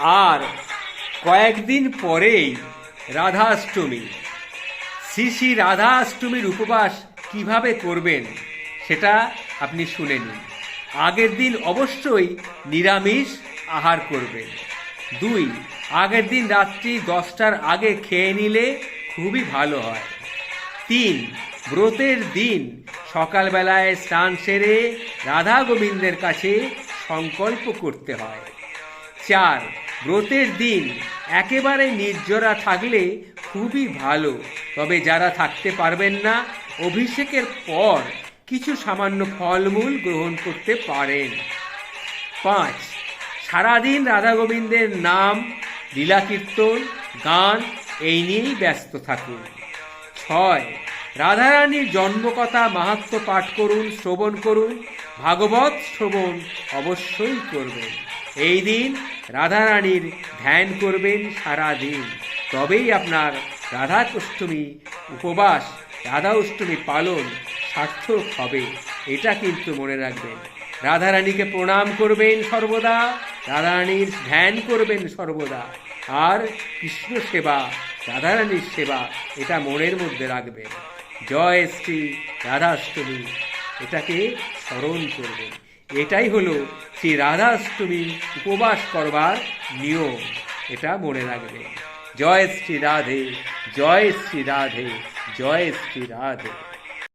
আর কয়েকদিন পরেই রাধাষ্টমী। শ্রী শ্রী রাধাষ্টমীর উপবাস কীভাবে করবেন সেটা আপনি শুনে নিন। আগের দিন অবশ্যই নিরামিষ আহার করবেন। দুই, আগের দিন রাত্রি দশটার আগে খেয়ে নিলে খুবই ভালো হয়। তিন, ব্রতের দিন সকালবেলায় স্নান সেরে রাধা গোবিন্দের কাছে সংকল্প করতে হয়। চার ব্রতের দিন একেবারে নির্জরা থাকলে খুবই ভালো। তবে যারা থাকতে পারবেন না, অভিষেকের পর কিছু সামান্য ফলমূল গ্রহণ করতে পারেন। পাঁচ, সারাদিন রাধা গোবিন্দের নাম, লীলা কীর্তন, গান, এই নিয়েই ব্যস্ত থাকুন। ছয়, রাধারানীর জন্মকথা মাহাত্ম পাঠ করুন, শ্রবণ করুন, ভাগবত শ্রবণ অবশ্যই করবেন। এই দিন রাধারানীর ধ্যান করবেন সারা দিন তবেই আপনার রাধা অষ্টমী উপবাস রাধা অষ্টমী পালন সার্থক হবে। এটা কিন্তু মনে রাখবেন। রাধারানীকে প্রণাম করবেন সর্বদা, রাধারানীর ধ্যান করবেন সর্বদা। আর কৃষ্ণ সেবা, রাধারানীর সেবা, এটা মনের মধ্যে রাখবেন। জয় শ্রী রাধাষ্টমী। এটাকে স্মরণ করবেন। এটাই হলো শ্রী রাধাষ্টমী উপবাস করবার নিয়ম। এটা মনে রাখবে। জয় শ্রী রাধে, জয় শ্রী রাধে, জয় শ্রী রাধে।